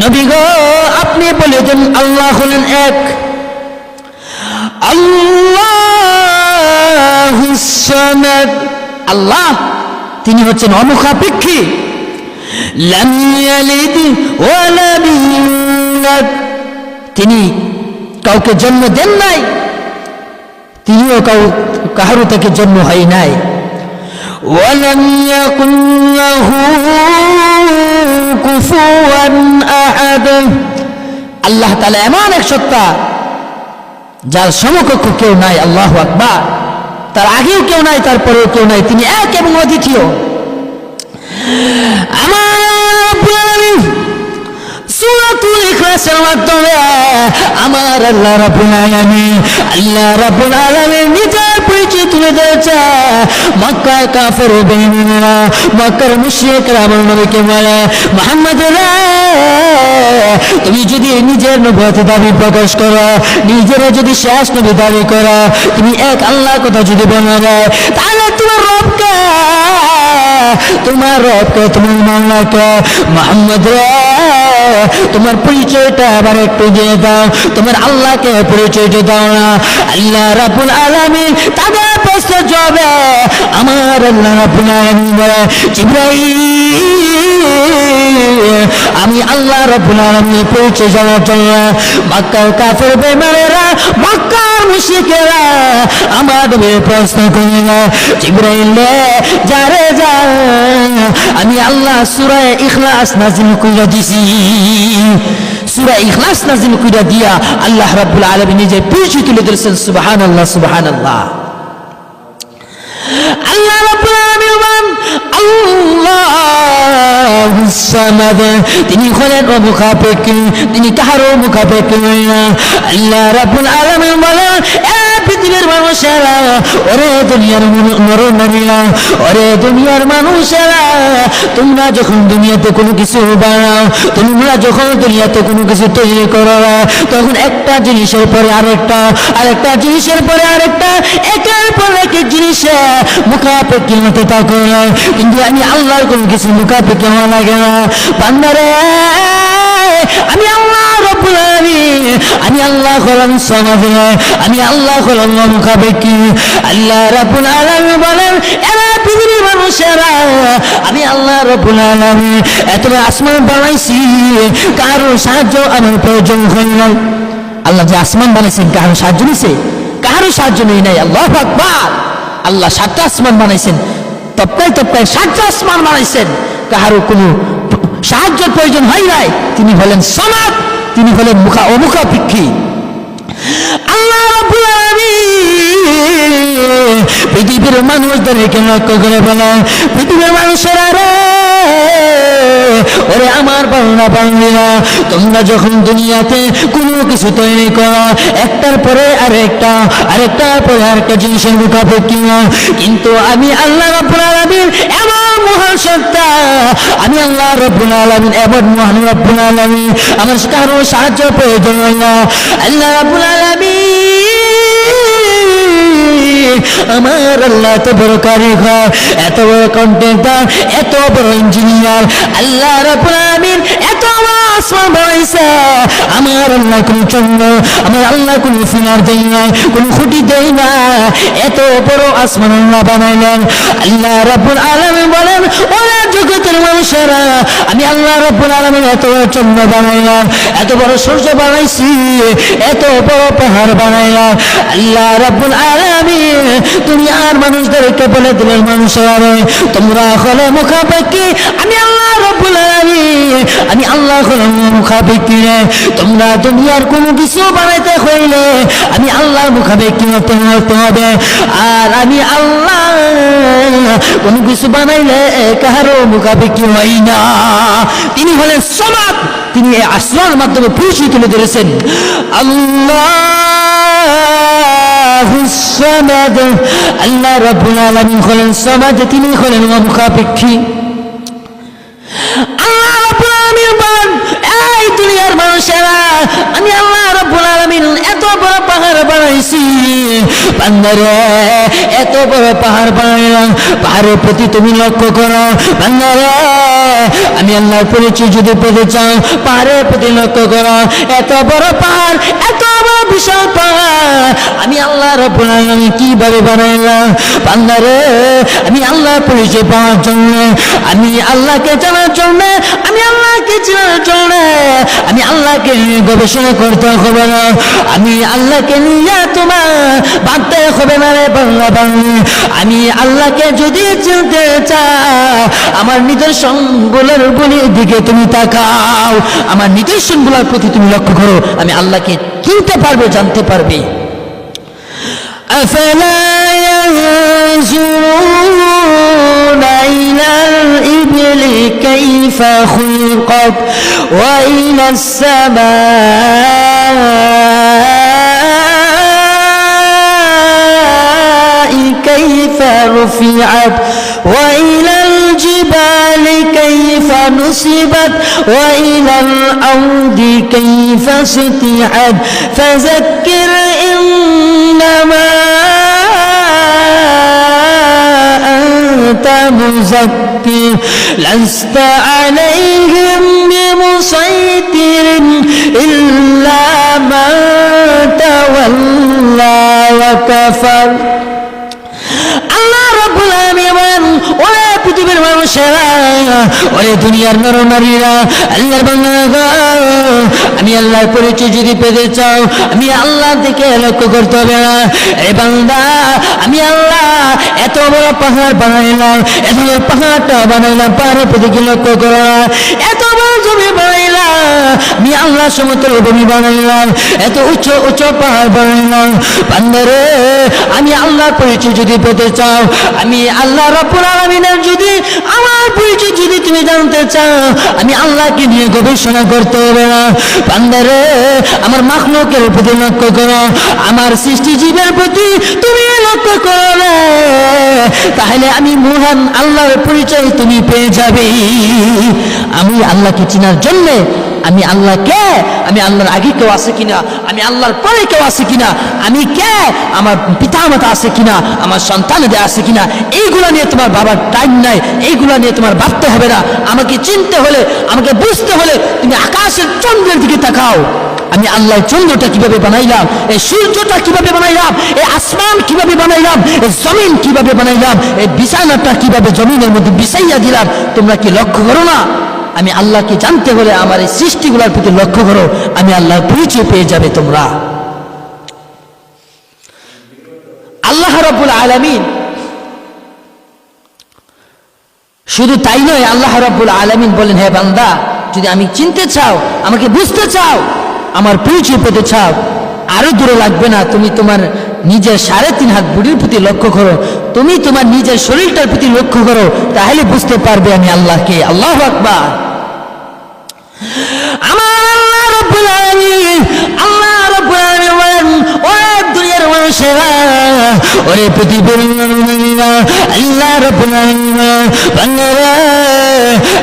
নবী গো, আপনি বলেছেন আল্লাহ হলেন এক। আল্লাহ আল্লাহ, তিনি হচ্ছেন ইউলাদ তিনি কাউকে জন্ম দেন নাই। তিনিও কাউ কাহারও তাকে জন্ম হয় নাই। ولم يكن له كفوا أحد আল্লাহ তাআলা এমন এক সত্তা যার সমকক্ষ কেউ নাই আল্লাহ আকবার তার আগেও কেউ নাই তারপরেও কেউ নাই তিনি এক এবং অদ্বিতীয় আমার রব্বুল আলামিন সূরাতুল ইখলাসের মাধ্যমে আমার আল্লাহ রাব্বুল আলামিন আল্লাহ রাব্বুল আলামিন নিজের তুমি যদি নিজের নবুয়ত দাবি প্রকাশ করো, নিজের যদি শেষ নবী দাবি করো, তুমি এক আল্লাহ কথা যদি বলা তাহলে তোমার রবকে তোমার রবকে, তোমার মাওলাকে, মোহাম্মদ রে তোমার পরিচয়টা আবার একটু দিয়ে দাও। তোমার আল্লাহকে পরিচয়টা দাও না। আল্লাহ রাবুল আলামিন তাদের প্রশ্ন আমার আল্লাহ রাবুল জিব্রাইল, আমি আল্লাহ রাবুল আলামিনের পরিচয় জানার জন্য মক্কার কাফের বেমারেরা মুশরিকেরা আমার প্রশ্ন করে না জিব্রাইল যারে যা আমি আল্লাহ সূরা ইখলাস নাজিল কইরা দিছি। সূরা ইখলাস নাজিল কুইরা দিয়া আল্লাহ রাব্বুল আলামিন নিজে পরিচয় তুলে দিয়েছেন সুবহানাল্লাহ সুবহানাল্লাহ। আল্লাহ রাব্বুল আলামিন আল্লাহু সামাদ তিনি হলেন তিনি আল্লাহ রাব্বুল আলামিন বলেন পৃথিবীর মানুষেরা, ওরে দুনিয়ার ওরে দুনিয়ার মানুষেরা, তোমরা যখন দুনিয়াতে কোনো কিছু বানাও, তোমরা যখন দুনিয়াতে কোনো কিছু তৈরি করো, তখন একটা জিনিসের পরে আরেকটা আরেকটা জিনিসের পরে আরেকটা, একের পর এক জিনিসে মুখাপেক্ষি হতে কিন্তু আমি আল্লাহর কোনো কিছু মুখাপেক্ষি হওয়া লাগে বান্দারে, আমি আল্লাহ রব্বুল আমি আল্লাহ হলাম সমাজ, আমি আল্লাহ হলাম মুখাপেক্ষি। আল্লাহ রব্বুল আলামিন বলেন, এরা পৃথিবীর মানুষেরা, আমি আল্লাহ রব্বুল আলামিন, এত আসমান বানাইছি, কারও সাহায্য আমার প্রয়োজন হয় না আল্লাহ যে আসমান বানাইছেন, কারও সাহায্য নিছে? কারও সাহায্য নেই নাই, আল্লাহ আকবার। আল্লাহ সাতটা আসমান বানাইছেন তপকায় তপকায় সাতটা আসমান বানাইছেন। কাহারও কোনো সাহায্যের প্রয়োজন হয় নাই। তিনি হলেন সমাজ, তিনি হলেন মুখা অমুখাপেক্ষী আল্লাহ পৃথিবীর মানুষদেরকে লক্ষ্য করে বলে পৃথিবীর মানুষেরা রে ওরে আমার বাংলা তোমরা যখন দুনিয়াতে কোনো কিছু তৈরি করো, একটার পরে আরেকটা পরে আরেকটা জিনিসের। কিন্তু আমি আল্লাহ রাব্বুল এমন মহান সত্তা। আমি আল্লাহ রব্বুল আলামিন এমন মহান রব্বুল আলামিন। আমার কারও সাহায্য প্রয়োজন আল্লাহ রাব্বুল আলামিন আমার আল্লাহ এত বড় কারিগর এত বড় কন্টেন্টার এত বড় ইঞ্জিনিয়ার আল্লাহ রাব্বুল আলামিন, এত আসমান আমার আল্লাহ কোন চন্দ্র, আমার আল্লাহ ফিনার দেই কোন খুঁটি দেই না এত বড় আসমান আল্লাহ বানাইলেন। আল্লাহ রাব্বুল আলামিন বলেন, ওরা জগতের মানুষেরা, আমি আল্লাহ রাব্বুল আলামিন এত চন্দ্র বানাইলাম, এত বড় সূর্য বানাইছি, এত বড় পাহাড় বানাইলাম। আল্লাহ রাব্বুল আলামিন, তুমি আর মানুষদেরকে বলে দিলেন, মানুষেরা তোমরা হলে মুখাপেক্ষি, আমি আল্লাহ রাব্বুল আলামিন। আমি আল্লাহ হলে মুখাপেক্ষি রে। তোমরা দুনিয়ার কোনো কিছু বানাইতে হইলে আমি আল্লাহর মুখাপেক্ষি হতে হতে হবে। আর আমি আল্লাহ কোনো কিছু বানাইলে কাহারও মুখাপেক্ষি হই না। তিনি হলেন সমাজ তিনি এই আসমানের মাধ্যমে পরিচয় তুলে ধরেছেন। আল্লাহ আল্লাহ রব্বুল আলামিন হলেন সমাজ তিনি হলেন মুখাপেক্ষী আল্লাহ রাব্বুল আলামিন বলেন এই দুনিয়ার মানুষেরা আমি আল্লাহ রব্বুল আলামিন এত বড় পাহাড় বানাইছি। বান্দারে, এত বড় পাহাড় বানাইলাম। পাহাড়ের প্রতি তুমি লক্ষ্য করো। বান্দারে আমি আল্লাহর পরিচয় যদি পেতে চাও পাহাড়ের প্রতি লক্ষ্য করো। এত বড় পাহাড়, এত বড় বিশাল পাহাড়। আমি আল্লাহ আলামিন কীভাবে বানাইলাম? বান্দারে আমি আল্লাহর পরিচয় পাওয়ার জন্য, আমি আল্লাহকে জানার জন্য, আমি আল্লাহকে চেনার জন্য, আমি আল্লাহকে গবেষণা করতে হবে না। আমি আল্লাহকে নিয়ে তোমার ভাবতে হবে না রে বাংলা বাংলা আমি আল্লাহকে যদি চিনতে চাও, আমার নিদর্শনগুলোর গুলির দিকে তুমি তাকাও আমার নিদর্শনগুলোর প্রতি তুমি লক্ষ্য করো আমি আল্লাহকে চিনতে পারবে জানতে পারবে أفلا ينظرون إلى الإبل كيف خلقت وإلى السماء كيف رفعت وإلى الجبال كيف نصبت وإلى الأرض كيف سطحت فذكر إنما أنت مذكر لست عليهم بمسيطر إلا من تولى وكفر. الله رب العالمين ولا يكتب المرشدين ওরে দুনিয়ার নর নারীরা আল্লাহর বান্দারা আমি আল্লাহর পরিচয় যদি পেতে চাও, আমি আল্লাহ থেকে লক্ষ্য করতে হবে না। এ বান্দা, আমি আল্লাহ, এত বড় পাহাড় বানাইলাম, এত বড় পাহাড়টা বানাইলাম, পাহাড়ের প্রতি লক্ষ্য করা এত বড় জমি বানাইলাম আমি আল্লাহ সমতল ভূমি বানাইলাম, এত উচ্চ উচ্চ পাহাড় বানাইলাম। বান্দারে, আমি আল্লাহর পরিচয় যদি পেতে চাও, আমি আল্লাহ রব্বুল আলামিনের যদি, আমার পরিচয় যদি তুমি জানতে চাও, আমি আল্লাহকে নিয়ে গবেষণা করতে হবে না। বান্দারে, আমার মাখলুকের প্রতি লক্ষ্য করো, আমার সৃষ্টিজীবের প্রতি তুমি লক্ষ্য করো তাহলে আমি মহান আল্লাহর পরিচয় তুমি পেয়ে যাবে। আমি আল্লাহকে চেনার জন্যে আমি আল্লাহ কে? আমি আল্লাহর আগে কেউ আছে কিনা? আমি আল্লাহর পরে কেউ আছে কিনা? আমি কে? আমার পিতা মাতা আছে কিনা? আমার সন্তানদের আছে কিনা? এইগুলো নিয়ে তোমার বাবার টাইম নাই। এইগুলো নিয়ে তোমার ভাবতে হবে না। আমাকে চিনতে হলে, আমাকে বুঝতে হলে তুমি আকাশের চন্দ্রের দিকে তাকাও। আমি আল্লাহর চন্দ্রটা কীভাবে বানাইলাম? এই সূর্যটা কীভাবে বানাইলাম? এই আসমান কীভাবে বানাইলাম? এই জমিন কীভাবে বানাইলাম? এই বিছানাটা কীভাবে জমিনের মধ্যে বিছাইয়া দিলাম? তোমরা কি লক্ষ্য করো না? আমি আল্লাহকে জানতে হলে আমার এই সৃষ্টিগুলোর প্রতি লক্ষ্য করো, আমি আল্লাহর পরিচয় পেয়ে যাবে তোমরা। আল্লাহ রব্বুল আলামিন শুধু তাই নয়, আল্লাহ রব্বুল আলামিন বলেন, হে বান্দা, যদি আমি চিনতে চাও, আমাকে বুঝতে চাও, আমার পরিচয় পেতে চাও, আরও দূরে লাগবে না। তুমি তোমার নিজের সাড়ে তিন হাত বুড়ির প্রতি লক্ষ্য করো, তুমি তোমার নিজের শরীরটার প্রতি লক্ষ্য করো, তাহলে বুঝতে পারবে আমি আল্লাহকে। আল্লাহ আকবার। আমার আল্লাহ রব্বুল আলামিন, আল্লাহ রব্বুল আলামিন বলেন ও দুনিয়ার মানুষেরা, ওরে পৃথিবীর আল্লাহ রব্বুল আলামিন বান্দারা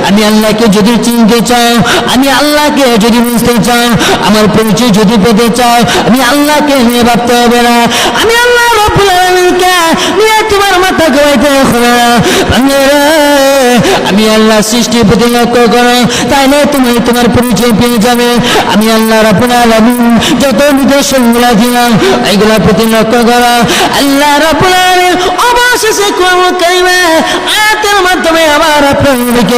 আমি আল্লাহকে যদি চিনতে চাও, আমি আল্লাহকে যদি বুঝতে চাও, আমার পরিচয় যদি পেতে চাও, আমি আল্লাহকে নিয়ে ভাবতে হবে না। আমি আল্লাহ রব্বুল নিয়ে তোমার মাথা না। আমি আল্লাহ সৃষ্টির প্রতি লক্ষ্য করো, তাইলে তুমি তোমার পরিচয় পেয়ে যাবে। আমি আল্লাহ রাবুল আলামিন, যত নির্দেশনগুলো দিলাম এইগুলোর প্রতি লক্ষ্য করো। আল্লাহ আলামিন অবশেষে কোন কাইমে আয়াতের মাধ্যমে আবার আপনাদেরকে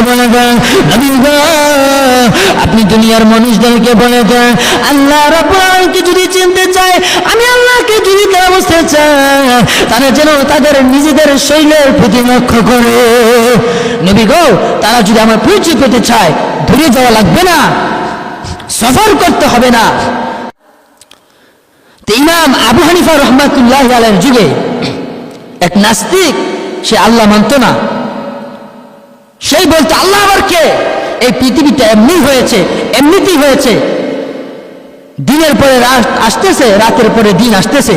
আপনি দুনিয়ার মানুষদেরকে বলে দেন, আল্লাহ রাবুল যদি চিনতে চায়, আমি আল্লাহকে যদি বুঝতে চায় তারা যেন তাদের নিজেদের শৈলের প্রতি লক্ষ্য করে। নবী গো, তারা যদি আমার পরিচয় পেতে চায় দূরে যাওয়া লাগবে না, সফর করতে হবে না। ইমাম আবু হানিফা রহমাতুল্লাহ আলের যুগে এক নাস্তিক, সে আল্লাহ মানত না। সেই বলতো আল্লাহ আবার কে? এই পৃথিবীটা এমনি হয়েছে, এমনিতেই হয়েছে। দিনের পরে রাত আসতেছে, রাতের পরে দিন আসতেছে।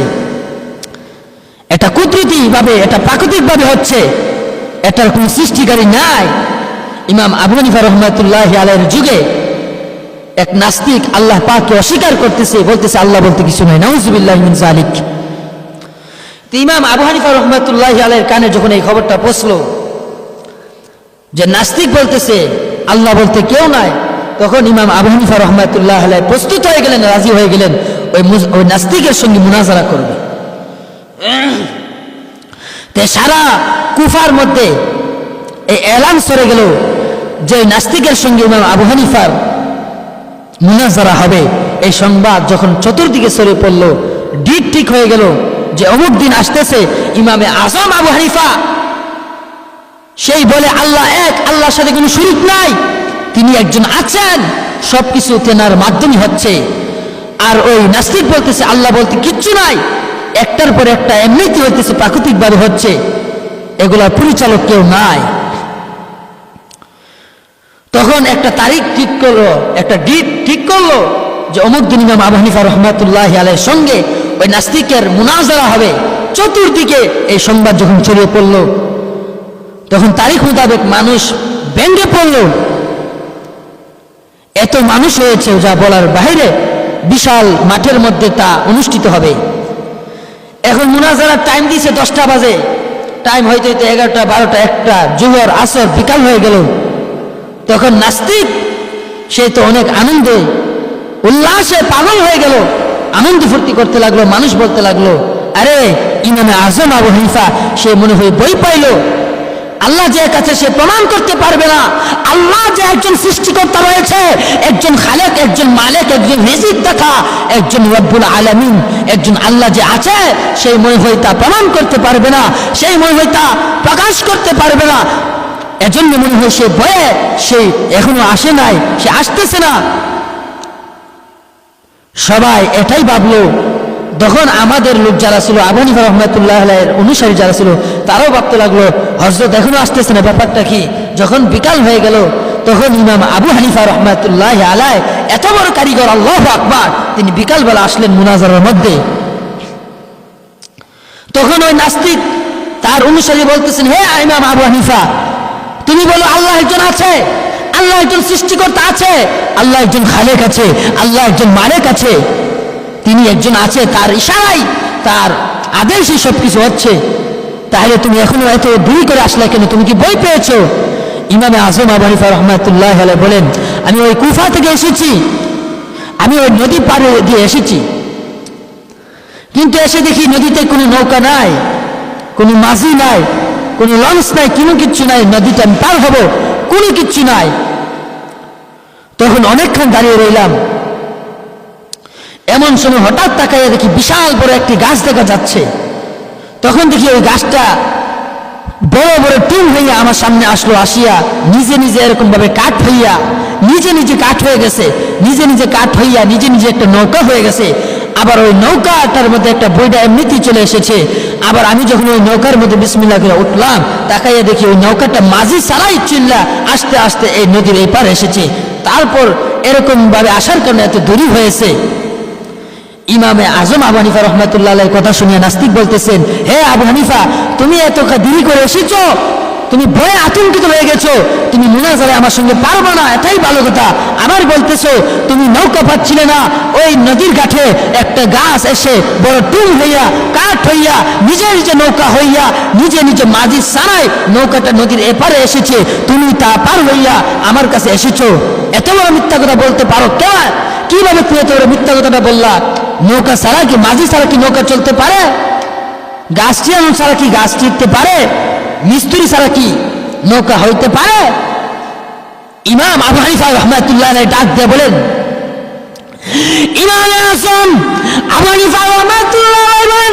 এটা কুদরতি ভাবে এটা প্রাকৃতিক ভাবে হচ্ছে। এটার কোন সৃষ্টিকারী নাই। ইমাম আবু হানিফা রহমতুল্লাহ আলের যুগে এক নাস্তিক আল্লাহ পাকে অস্বীকার করতেছে, বলতেছে, আল্লাহ বলতে কিছু নাই। নাউজুবিল্লাহ জালিক ইমাম আবু হানিফা রহমতুল্লাহ আলের কানে যখন এই খবরটা পৌঁছলো যে নাস্তিক বলতেছে, আল্লাহ বলতে কেউ নাই। তখন ইমাম আবু হানিফা রহমাতুল্লাহ আলাই প্রস্তুত হয়ে গেলেন, রাজি হয়ে গেলেন, ওই ওই নাস্তিকের সঙ্গে মুনাজারা করবে। তে সারা কুফার মধ্যে এই এলান সরে গেল যে নাস্তিকের সঙ্গে ইমাম আবু হানিফার মুনাজারা হবে। এই সংবাদ যখন চতুর্দিকে সরে পড়ল ডিট ঠিক হয়ে গেল যে অমুক দিন আসতেছে ইমামে আজম আবু হানিফা। সেই বলে আল্লাহ এক, আল্লাহর সাথে কোনো শরিক নাই। তিনি একজন আছেন, সবকিছু তেনার মাধ্যমে হচ্ছে। আর ওই নাস্তিক বলতেছে, আল্লাহ বলতে কিচ্ছু নাই। একটার পর একটা এমনিতে হইতেছে, প্রাকৃতিকভাবে হচ্ছে। এগুলার পরিচালক কেউ নাই। তখন একটা তারিখ ঠিক করল, একটা ডিট ঠিক করল যে অমুক দিন ইমাম আবু হানিফা রহমাতুল্লাহ আলের সঙ্গে ওই নাস্তিকের মুনাজারা হবে। চতুর্দিকে এই সংবাদ যখন ছড়িয়ে পড়ল তখন তারিখ মোতাবেক মানুষ ব্যঙ্গে পড়ল। এত মানুষ হয়েছে যা বলার বাইরে বিশাল মাঠের মধ্যে তা অনুষ্ঠিত হবে। এখন মুনাজারার টাইম দিয়েছে দশটা বাজে। টাইম হইতে হইতে এগারোটা, বারোটা, একটা, জুহর, আসর, বিকাল হয়ে গেল। তখন নাস্তিক, সে তো অনেক আনন্দে, উল্লাসে পাগল হয়ে গেল। আনন্দ ফুর্তি করতে লাগল, মানুষ বলতে লাগল, আরে, ইমামে আজম আবু হানিফা, সে মনে হয় বই পাইল। আল্লাহ যে কাছে সে প্রমাণ করতে পারবে না। আল্লাহ যে একজন সৃষ্টিকর্তা রয়েছে, একজন খালেক, একজন মালেক, একজন রিজিক দেখা, একজন রব্বুল আলামিন, একজন আল্লাহ যে আছে, সেই মনে হয় তা প্রমাণ করতে পারবে না, সেই মনে হয় তা প্রকাশ করতে পারবে না। এজন্য মনে হয় সে ভয়ে, সে এখনও আসে নাই, সে আসতেছে না। সবাই এটাই ভাবলো তখন আমাদের লোক যারা ছিল আবহানিফা রহমতুল্লাহ অনুসারী যারা ছিল, তারাও ভাবতে লাগল হজরত এখনও আসতেছে না, ব্যাপারটা কি? যখন বিকাল হয়ে গেল, তখন ইমাম আবু হানিফা রহমতুল্লাহ আলাই এত বড় কারিগর, আল্লাহ আকবার, তিনি বিকালবেলা আসলেন মুনাজারের মধ্যে। তখন ওই নাস্তিক তার অনুসারী বলতেছেন, হে ইমাম আবু হানিফা, তুমি বলো আল্লাহ একজন আছে, আল্লাহ একজন সৃষ্টিকর্তা আছে, আল্লাহ একজন খালেক আছে, আল্লাহ একজন মালেক আছে। তিনি একজন আছে, তার ইশারাই তার আদেশে সব কিছু হচ্ছে। তাহলে তুমি এখনও এত দেরি করে আসলে কেন? তুমি কি বই পেয়েছ? ইমামে আজম আবু হানিফা রহমাতুল্লাহ বলেন, আমি ওই কুফা থেকে এসেছি। আমি ওই নদী পাড়ে দিয়ে এসেছি। কিন্তু এসে দেখি নদীতে কোনো নৌকা নাই, কোনো মাঝি নাই, কোনো লঞ্চ নাই, কোনো কিচ্ছু নাই। নদীটা আমি পার হব, কোনো কিচ্ছু নাই। তখন অনেকক্ষণ দাঁড়িয়ে রইলাম। এমন সময় হঠাৎ তাকাইয়া দেখি বিশাল বড় একটি গাছ দেখা যাচ্ছে। তখন দেখি ওই গাছটা বড় বড় টিম হইয়া আমার সামনে আসলো, আসিয়া নিজে নিজে এরকম ভাবে কাঠ হইয়া, নিজে নিজে কাঠ হয়ে গেছে, নিজে নিজে কাঠ হইয়া নিজে নিজে একটা নৌকা হয়ে গেছে। আবার ওই নৌকাটার মধ্যে একটা বইটা এমনিতেই চলে এসেছে। আবার আমি যখন ওই নৌকার মধ্যে বিসমিল্লা করে উঠলাম, তাকাইয়া দেখি ওই নৌকাটা মাঝি সারাই চিল্লা আস্তে আস্তে এই নদীর এই পার এসেছে। তারপর এরকম ভাবে আসার কারণে এত দেরি হয়েছে। ইমামে আজম আবু হানিফা রহমতুল্লাহ কথা শুনিয়ে নাস্তিক বলতেছেন, হে আবু হানিফা, তুমি এত দেরি করে এসেছ? তুমি ভয়ে আতঙ্কিত হয়ে গেছো? তুমি মুনাজারে আমার সঙ্গে পারব না, এটাই ভালো কথা। আবার বলতেছো, তুমি নৌকা পাচ্ছিলে না, ওই নদীর ঘাটে একটা গাছ এসে বড় টুল হইয়া, কাঠ হইয়া, নিজে নিজে নৌকা হইয়া, নিজে নিজে মাঝি সারাই নৌকাটা নদীর এপারে এসেছে। তুমি তা পার হইয়া আমার কাছে এসেছ। এত বড় মিথ্যা কথা বলতে পারো কেন কীভাবে তুমি এত বড় মিথ্যা কথাটা বললা? নৌকা ছাড়া কি মাঝি ছাড়া কি নৌকা চলতে পারে? গাছটি এমন ছাড়া কি গাছ টিকতে পারে? মিস্ত্রি ছাড়া কি নৌকা হইতে পারে? ইমাম আবু হানিফা রহমাতুল্লাহ ডাক দিয়ে বলেন, ইমাম আজম আবু হানিফা রহমাতুল্লাহ বলেন,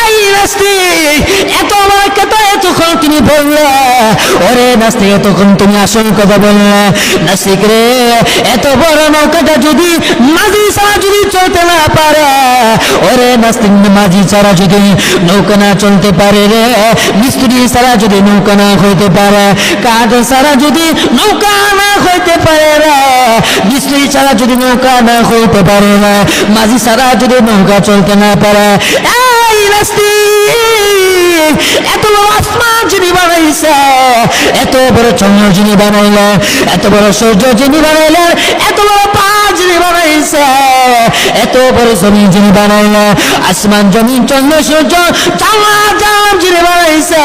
এই নাস্তিক এত আমার কথা এতক্ষণ তুমি বললে। ওরে নাস্তিক এতক্ষণ তুমি আসল কথা বললে। নাস্তিক রে, এত বড় নৌকাটা যদি চলতে না পারে। ওরে নাস্তিক মাঝি, ছাড়া যদি নৌকা না চলতে পারে রে, মিস্ত্রি ছাড়া যদি নৌকা না হইতে পারে, কাজ ছাড়া যদি নৌকা না হইতে পারে রে, মিস্ত্রি ছাড়া যদি নৌকা না হইতে পারে রে, মাঝি ছাড়া যদি নৌকা চলতে না পারে এত বড় আসমান যিনি বানাইছে, এত বড় চন্দ্র যিনি এত বড় সূর্য যিনি এত বড় পাঁচ যিনি বানাইছে, এত বড় জমিন যিনি আসমান, জমিন, চন্দ্র, সূর্য চালা জাম যিনি বানাইছে,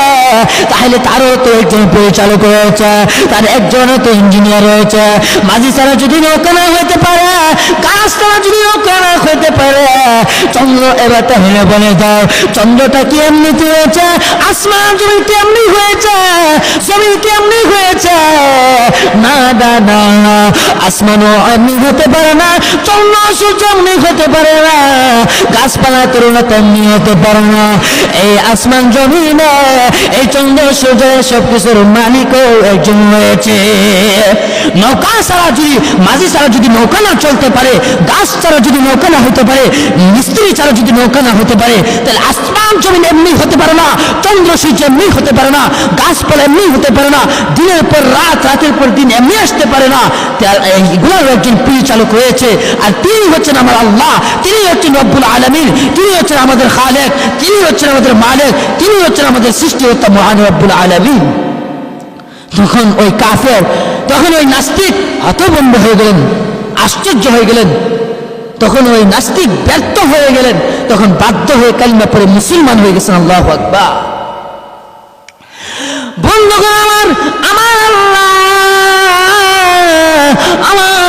তাহলে তারও তো একজন পরিচালক রয়েছে, তার একজনও তো ইঞ্জিনিয়ার রয়েছে। মাঝি ছাড়া যদি নৌকা হইতে পারে, গাছ ছাড়া যদি নৌকা হইতে পারে, চন্দ্র এবার তাহলে বলে দাও চন্দ্রটা কি এমনিতে হয়েছে আসমান জমি কেমনি হয়েছে? জমি কেমনি হয়েছে? না না না না। আসমানও এমনি হতে পারে না চন্দ্র সূর্য এমনি হতে পারে না। গাছপালা তরুণা তেমনি হতে পারে না। এই আসমান জমিনে, এই চন্দ্র সূর্য সব কিছুর মালিকও একজন রয়েছে। নৌকা ছাড়া যদি, মাঝি ছাড়া যদি নৌকা না চলতে পারে, গাছ ছাড়া যদি নৌকা না হতে পারে, মিস্ত্রি ছাড়া যদি নৌকা না হতে পারে, তাহলে আসমান জমিন এমনি হতে পারে না, চন্দ্র সূর্য এমনি হতে পারে না, গাছপালা এমনি হতে পারে না, দিনের পর রাত, রাতের পর দিন এমনি আসতে পারে না। এইগুলোর একজন পরিচালক রয়েছে, আর তিনি হচ্ছেন আমার আল্লাহ, তিনি হচ্ছেন রব্বুল আলমিন, তিনি হচ্ছেন আমাদের খালেক, তিনি হচ্ছেন আমাদের মালেক, তিনি হচ্ছেন আমাদের সৃষ্টি সৃষ্টিকর্তা মহান রব্বুল আলমিন। তখন ওই কাফের, তখন ওই নাস্তিক হতভম্ব হয়ে গেলেন, আশ্চর্য হয়ে গেলেন তখন ওই নাস্তিক ব্যর্থ হয়ে গেলেন। তখন বাধ্য হয়ে কালিমা পরে মুসলমান হয়ে গেছেন, আল্লাহ বন্ধুগণ আমার আমার আমার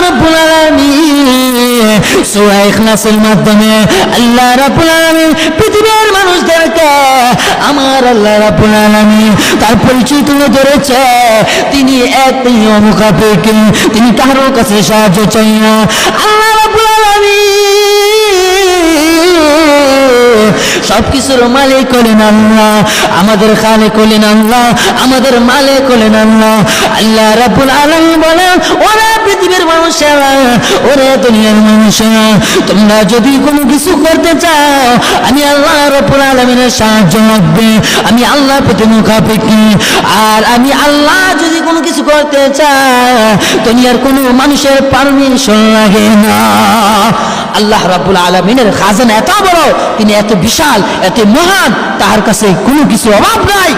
মাধ্যমে আল্লাহ আলামিন পৃথিবীর মানুষদেরকে আমার আল্লাহ রাব্বুল আলামিন তার পরিচয় তুলে ধরেছে। তিনি এক মুখাপেক তিনি কারোর কাছে সাহায্য চাই না। আলামিন সবকিছুর মালিক হলেন আল্লাহ, আমাদের খালে করলেন আল্লাহ, আমাদের মালে করলেন আল্লাহ। আল্লাহ রাব্বুল আলামিন বলেন, ওরা পৃথিবীর মানুষেরা, ওরে দুনিয়ার মানুষেরা, তোমরা যদি কোনো কিছু করতে চাও, আমি আল্লাহ রাব্বুল আলামিনের সাহায্য লাগবে, আমি আল্লাহ প্রতি মুখাপেক্ষি। আর আমি আল্লাহ যদি কোনো কিছু করতে চাই, দুনিয়ার কোনো মানুষের পারমিশন লাগে না। আল্লাহ রাব্বুল আলামিনের খাজানা এত বড়, তিনি এত বিশাল, এত মহান তার কাছে কোনো কিছু অভাব নাই।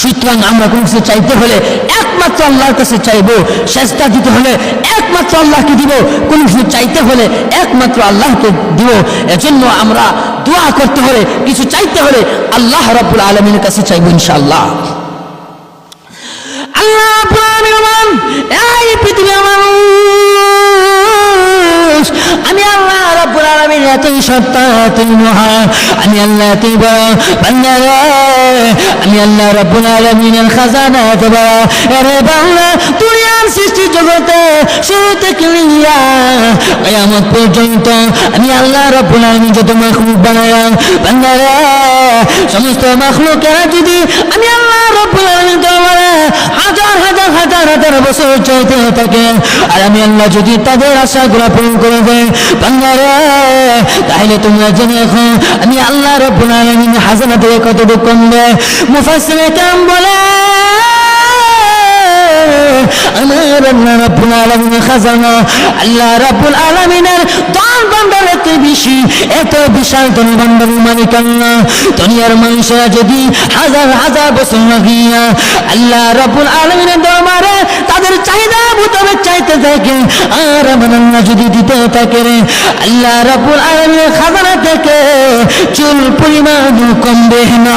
সুতরাং আমরা কোনো কিছু চাইতে হলে একমাত্র আল্লাহর কাছে চাইব চেষ্টা দিতে হলে একমাত্র আল্লাহকে দিব, কোনো কিছু চাইতে হলে একমাত্র আল্লাহকে দিব। এজন্য আমরা দোয়া করতে হলে, কিছু চাইতে হলে আল্লাহ রাব্বুল আলমিনের কাছে চাইব ইনশাআল্লাহ। আল্লাহ এই পৃথিবীর মানুষ এতই সত্তা এতই মহান আমি আল্লাহ বড় বান্দারে আমি আল্লাহ রাব্বুল আলামিনের খাজানা বড় আরে বাংলা দুনিয়ার সৃষ্টি জগতে শুরু থেকে নিয়া কিয়ামত পর্যন্ত আমি আল্লাহ রাব্বুল আলামিন যত মাখলুক বানালাম বান্দারে সমস্ত মাখলুকেরা যদি আমি আল্লাহ রাব্বুল আলামিন দরবারে হাজার হাজার হাজার হাজার বছর চাইতে থাকে। আর আমি আল্লাহ যদি তাদের আশাগুলো পূরণ করে দেয় বাংলারে তাহলে তোমরা জেনে এখন আমি আল্লাহ রব্বুল আলামিন হাজার থেকে কতটুকু কমবে মুফাসসিরে কেমন বলে আলামিনের খাজানা, আল্লাহ রাব্বুল আলামিনের দান ভান্ডার এত বেশি? এত বিশাল ধন ভান্ডারের মালিক আল্লাহ যদি হাজার হাজার বছর লাগিয়া আল্লাহ রাব্বুল আলামিনের দরবারে তাদের চাহিদা মোতাবেক চাইতে থাকে, আর আমার যদি দিতে থাকে আল্লাহ রাব্বুল আলামিনের খাজানা থেকে চুল পরিমাণ কমবে না।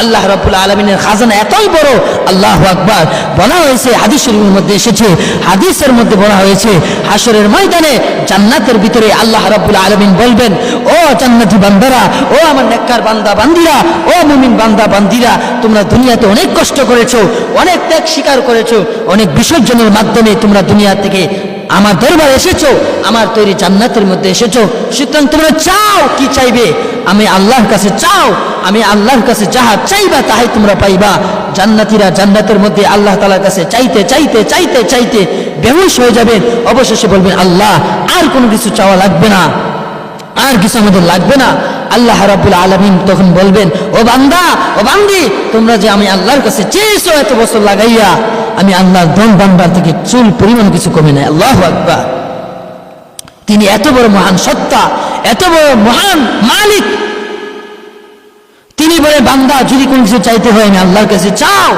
আল্লাহ রাব্বুল আলামিনের খাজানা এতই বড়, আল্লাহ আকবার। বলা হয়েছে হাদিস শরীফের মধ্যে এসেছে হাদিসের মধ্যে বলা হয়েছে হাসরের ময়দানে জান্নাতের ভিতরে আল্লাহ রাব্বুল আলামিন বলবেন, ও জান্নাতি বান্দারা, ও আমার নেককার বান্দা বান্দিরা, ও মুমিন বান্দা বান্দিরা, তোমরা দুনিয়াতে অনেক কষ্ট করেছ, অনেক ত্যাগ স্বীকার করেছ, অনেক বিসর্জনের মাধ্যমে তোমরা দুনিয়া থেকে আমার দরবার এসেছ, আমার তৈরি জান্নাতের মধ্যে এসেছ। সুতরাং তোমরা চাও কি চাইবে? আমি আল্লাহর কাছে চাও, আমি আল্লাহর কাছে যাহা চাইবা তাহাই তোমরা পাইবা। জান্নাতীরা জান্নাতের মধ্যে আল্লাহ তালার কাছে চাইতে চাইতে চাইতে চাইতে বেহুশ হয়ে যাবেন অবশেষে বলবেন আল্লাহ, আর কোনো কিছু চাওয়া লাগবে না। আর কিছু আমাদের লাগবে না। আল্লাহ রাবুল আলমিন তখন বলবেন, ও বান্দা, ও বান্দি, তোমরা যে আমি আল্লাহর কাছে চেয়েছো এত বছর লাগাইয়া, আমি আল্লাহর ধন বান্দার থেকে চুল পরিমাণ কিছু কমে নাই। আল্লাহ আকবার। তিনি এত বড় মহান সত্তা, এত বড় মহান মালিক তিনি বলে, বান্দা, যদি কোন কিছু চাইতে হয় না আল্লাহর কাছে চাও।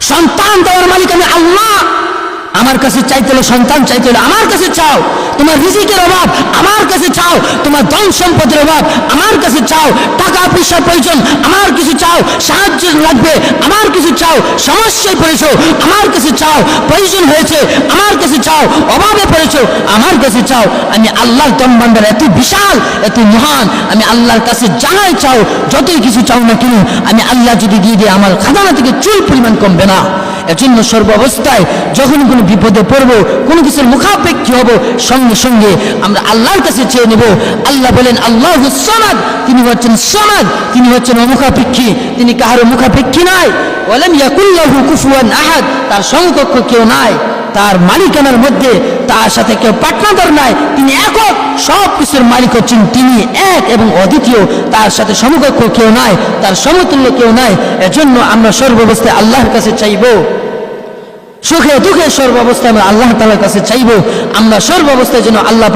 সন্তান দেওয়ার মালিক আমি আল্লাহ। আমার কাছে চাইতে হলে সন্তান, চাইতে হলে আমার কাছে চাও। তোমার রিজিকের অভাব আমার কাছে চাও। তোমার ধন সম্পদের অভাব আমার কাছে চাও। টাকা পয়সার প্রয়োজন আমার কিছু চাও। সাহায্য লাগবে আমার কিছু চাও। সমস্যায় পড়েছো আমার কাছে চাও। প্রয়োজন হয়েছে আমার কাছে চাও। অভাবে পড়েছো আমার কাছে চাও। আমি আল্লাহর দম ভান্ডার এত বিশাল, এত মহান, আমি আল্লাহর কাছে যাই চাও, যতই কিছু চাও না কেন, আমি আল্লাহ যদি দিয়ে দিই আমার খাজানা থেকে চুল পরিমাণ কমবে না। এজন্য সর্ব অবস্থায় যখন কোনো বিপদে পড়ব, কোনো কিছুর মুখাপেক্ষী হব, সঙ্গে সঙ্গে আমরা আল্লাহর কাছে চেয়ে নেব। আল্লাহ বলেন, আল্লাহ সমাদ। তিনি হচ্ছেন সমাদ, তিনি হচ্ছেন অমুখাপেক্ষী, তিনি কাহারও মুখাপেক্ষী নাই। বলেন ইয়াকুল্লাহু কুফুয়ান আহাদ, তার সমকক্ষ কেউ নাই। তার মালিকানার মধ্যে তার সাথে কেউ পার্টনার নাই, তিনি একক সব কিছুর মালিক হচ্ছেন তিনি এক এবং অদ্বিতীয়। তার সাথে সমকক্ষ কেউ নাই, তার সমতুল্য কেউ নাই। এজন্য আমরা সর্বাবস্থায় আল্লাহর কাছে চাইব, সুখে দুঃখে সর্বাবস্থায় আমরা আল্লাহ তালার কাছে চাইব। আমরা সর্বাবস্থায় যেন আল্লাহ